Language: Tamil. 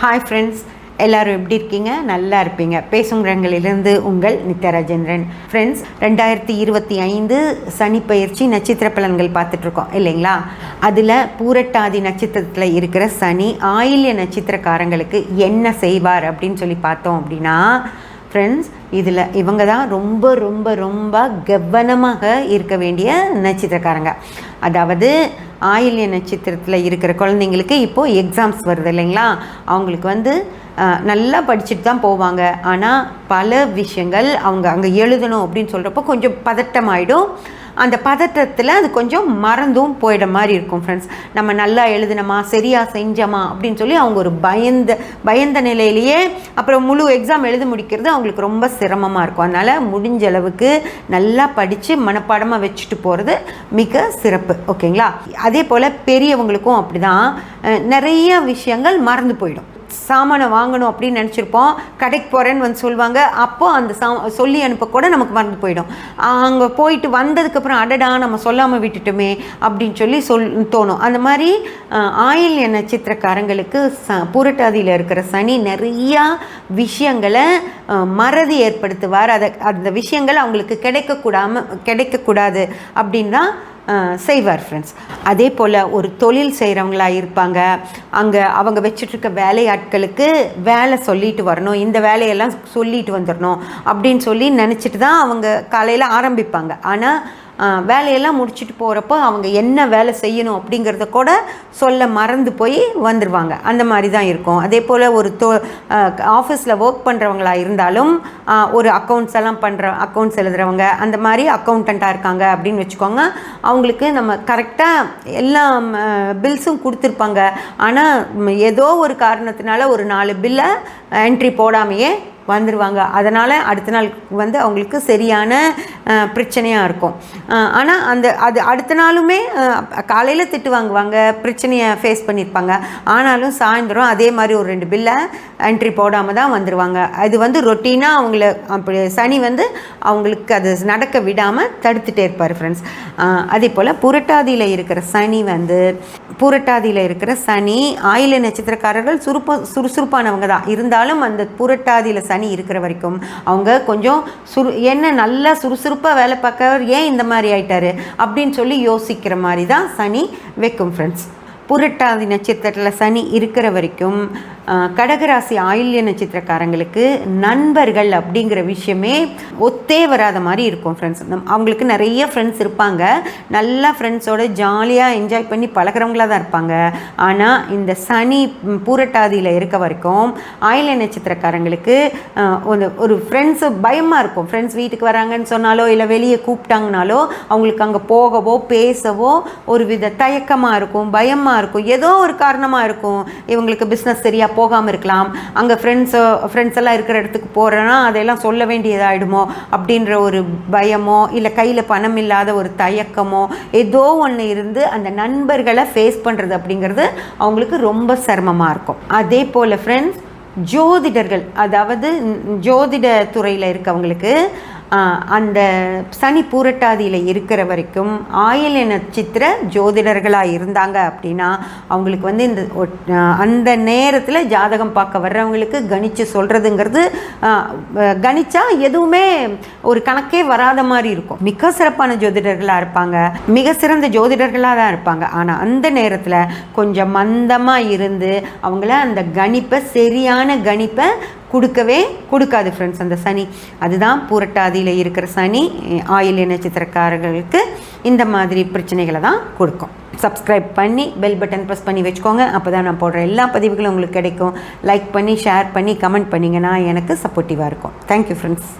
ஹாய் ஃப்ரெண்ட்ஸ் எல்லாரும் எப்படி இருக்கீங்க? நல்லா இருப்பீங்க. பேசுங்கிறங்களிலிருந்து உங்கள் நித்யராஜேந்திரன். ஃப்ரெண்ட்ஸ் ரெண்டாயிரத்தி இருபத்தி ஐந்து சனி பயிற்சி நட்சத்திர பலன்கள் பார்த்துட்ருக்கோம் இல்லைங்களா? அதில் பூரட்டாதி நட்சத்திரத்தில் இருக்கிற சனி ஆயில்ய நட்சத்திரக்காரங்களுக்கு என்ன செய்வார் அப்படின்னு சொல்லி பார்த்தோம் அப்படின்னா ஃப்ரெண்ட்ஸ் இதில் இவங்க தான் ரொம்ப ரொம்ப ரொம்ப கவனமாக இருக்க வேண்டிய நட்சத்திரக்காரங்க. அதாவது ஆயில்ய நட்சத்திரத்தில் இருக்கிற குழந்தைங்களுக்கு இப்போது எக்ஸாம்ஸ் வருது இல்லைங்களா? அவங்களுக்கு வந்து நல்லா படிச்சுட்டு தான் போவாங்க. ஆனால் பல விஷயங்கள் அவங்க அங்கே எழுதணும் அப்படின்னு சொல்கிறப்போ கொஞ்சம் பதட்டமாயிடும். அந்த பதட்டத்தில் அது கொஞ்சம் மறந்தும் போயிட மாதிரி இருக்கும் ஃப்ரெண்ட்ஸ் நம்ம நல்லா எழுதினோமா சரியாக செஞ்சோமா அப்படின்னு சொல்லி அவங்க ஒரு பயந்த பயந்த நிலையிலேயே அப்புறம் முழு எக்ஸாம் எழுத முடிக்கிறது அவங்களுக்கு ரொம்ப சிரமமாக இருக்கும். அதனால் முடிஞ்ச அளவுக்கு நல்லா படித்து மனப்பாடமாக வச்சுட்டு போகிறது மிக சிறப்பு. ஓகேங்களா அதே போல் பெரியவங்களுக்கும் அப்படி தான் நிறைய விஷயங்கள் மறந்து போயிடும். சாமானை வாங்கணும் அப்படின்னு நினச்சிருப்போம். கடைக்கு போகிறேன்னு வந்து சொல்லுவாங்க. அப்போ அந்த சா சொல்லி அனுப்ப கூட நமக்கு மறந்து போயிடும். அங்கே போயிட்டு வந்ததுக்கப்புறம் அடடா நம்ம சொல்லாமல் விட்டுட்டோமே அப்படின்னு சொல்லி சொல் தோணும். அந்த மாதிரி ஆயில் ஆயில்ய நட்சத்திரக்காரங்களுக்கு ச புரட்டாதியில் இருக்கிற சனி நிறையா விஷயங்களை மறதி ஏற்படுத்துவார். அதை அந்த விஷயங்கள் அவங்களுக்கு கிடைக்கக்கூடாம கிடைக்கக்கூடாது அப்படின்னா செய்வார் ஃப்ரெண்ட்ஸ் அதே போல் ஒரு தொழில் செய்கிறவங்களா இருப்பாங்க. அங்கே அவங்க வச்சுட்ருக்க வேலையாட்களுக்கு வேலை சொல்லிட்டு வரணும். இந்த வேலையெல்லாம் சொல்லிட்டு வந்துடணும் அப்படின்னு சொல்லி நினச்சிட்டு தான் அவங்க காலையில் ஆரம்பிப்பாங்க. ஆனால் வேலையெல்லாம் முடிச்சுட்டு போகிறப்போ அவங்க என்ன வேலை செய்யணும் அப்படிங்கிறத கூட சொல்ல மறந்து போய் வந்துடுவாங்க அந்த மாதிரி தான் இருக்கும். அதே போல் ஒரு தொ ஆஃபீஸில் ஒர்க் பண்ணுறவங்களா இருந்தாலும் ஒரு அக்கௌண்ட்ஸ் எல்லாம் பண்ணுற அக்கௌண்ட்ஸ் எழுதுறவங்க அந்த மாதிரி அக்கௌண்டண்ட்டாக இருக்காங்க அப்படின்னு வச்சுக்கோங்க. அவங்களுக்கு நம்ம கரெக்டாக எல்லா பில்ஸும் கொடுத்துருப்பாங்க. ஆனால் ஏதோ ஒரு காரணத்தினால ஒரு நாலு பில்லை என்ட்ரி போடாமையே வந்துடுவாங்க அதனால் அடுத்த நாள் வந்து அவங்களுக்கு சரியான பிரச்சனையாக இருக்கும். ஆனால் அந்த அது அடுத்த நாளுமே காலையில் திட்டு வாங்குவாங்க பிரச்சனையை ஃபேஸ் பண்ணியிருப்பாங்க ஆனாலும் சாயந்தரம் அதே மாதிரி ஒரு ரெண்டு பில்லை என்ட்ரி போடாமல் தான் வந்துடுவாங்க அது வந்து ரொட்டீனாக அவங்கள அப்படி சனி வந்து அவங்களுக்கு அது நடக்க விடாமல் தடுத்துட்டே இருப்பார் ஃப்ரெண்ட்ஸ் அதே போல் புரட்டாதியில் இருக்கிற சனி வந்து புரட்டாதியில் இருக்கிற சனி ஆயில நட்சத்திரக்காரர்கள் சுருப்ப சுறுசுறுப்பானவங்க தான். இருந்தாலும் அந்த புரட்டாதியில் சனி இருக்கிற வரைக்கும். அவங்க கொஞ்சம் சுரு என்ன நல்லா சுறுசுறுப்பாக வேலை பார்க்கவர் ஏன் இந்த மாதிரி ஆயிட்டாரு? அப்படின்னு சொல்லி யோசிக்கிற மாதிரி தான் சனி வைக்கும் ஃப்ரெண்ட்ஸ் புரட்டாதி நட்சத்திரத்தில் சனி இருக்கிற வரைக்கும் கடகராசி ஆயில்ய நட்சத்திரக்காரங்களுக்கு நண்பர்கள் அப்படிங்கிற விஷயமே ஒத்தே வராத மாதிரி இருக்கும் ஃப்ரெண்ட்ஸ் அவங்களுக்கு நிறைய ஃப்ரெண்ட்ஸ் இருப்பாங்க. நல்லா ஃப்ரெண்ட்ஸோட ஜாலியாக என்ஜாய் பண்ணி பழகிறவங்களாக தான் இருப்பாங்க. ஆனால் இந்த சனி பூரட்டாதியில் இருக்க வரைக்கும் ஆயில்ய நட்சத்திரக்காரங்களுக்கு ஒரு ஒரு ஃப்ரெண்ட்ஸு பயமாக இருக்கும். ஃப்ரெண்ட்ஸ் வீட்டுக்கு வராங்கன்னு சொன்னாலோ இல்லை வெளியே கூப்பிட்டாங்கனாலோ அவங்களுக்கு அங்கே போகவோ பேசவோ ஒரு வித தயக்கமாக இருக்கும் பயமாக இருக்கும். ஏதோ ஒரு காரணமாக இருக்கும். இவங்களுக்கு பிஸ்னஸ் சரியாக போகாமல் இருக்கலாம். அங்கே ஃப்ரெண்ட்ஸோ ஃப்ரெண்ட்ஸ் எல்லாம் இருக்கிற இடத்துக்கு போகிறேன்னா அதையெல்லாம் சொல்ல வேண்டியதாகிடுமோ அப்படின்ற ஒரு பயமோ இல்லை கையில் பணம் இல்லாத ஒரு தயக்கமோ ஏதோ ஒன்று இருந்து அந்த நண்பர்களை ஃபேஸ் பண்ணுறது அப்படிங்கிறது அவங்களுக்கு ரொம்ப சிரமமாக இருக்கும். அதே போல் ஃப்ரெண்ட்ஸ் ஜோதிடர்கள் அதாவது ஜோதிட துறையில் இருக்கவங்களுக்கு அந்த சனி பூரட்டாதியில் இருக்கிற வரைக்கும் ஆயில்ய நட்சத்திர ஜோதிடர்களாக இருந்தாங்க அப்படின்னா அவங்களுக்கு வந்து இந்த ஒட்- அந்த நேரத்தில் ஜாதகம் பார்க்க வர்றவங்களுக்கு கணிச்சு சொல்கிறதுங்கிறது கணிச்சா எதுவுமே ஒரு கணக்கே வராத மாதிரி இருக்கும். மிக சிறப்பான ஜோதிடர்களாக இருப்பாங்க. மிக சிறந்த ஜோதிடர்களாக தான் இருப்பாங்க. ஆனால் அந்த நேரத்தில் கொஞ்சம் மந்தமாக இருந்து அவங்கள அந்த கணிப்பை சரியான கணிப்பை கொடுக்கவே கொடுக்காது ஃப்ரெண்ட்ஸ் அந்த சனி. அதுதான் பூரட்டாதியில் இருக்கிற சனி ஆயில்ய நட்சத்திரக்காரர்களுக்கு இந்த மாதிரி பிரச்சனைகளை தான் கொடுக்கும். சப்ஸ்கிரைப் பண்ணி பெல் பட்டன் ப்ரெஸ் பண்ணி வச்சுக்கோங்க. அப்போ தான் நான் போடுற எல்லா பதிவுகளும் உங்களுக்கு கிடைக்கும். லைக் பண்ணி ஷேர் பண்ணி கமெண்ட் பண்ணிங்கன்னா எனக்கு சப்போர்ட்டிவாக இருக்கும். Thank you friends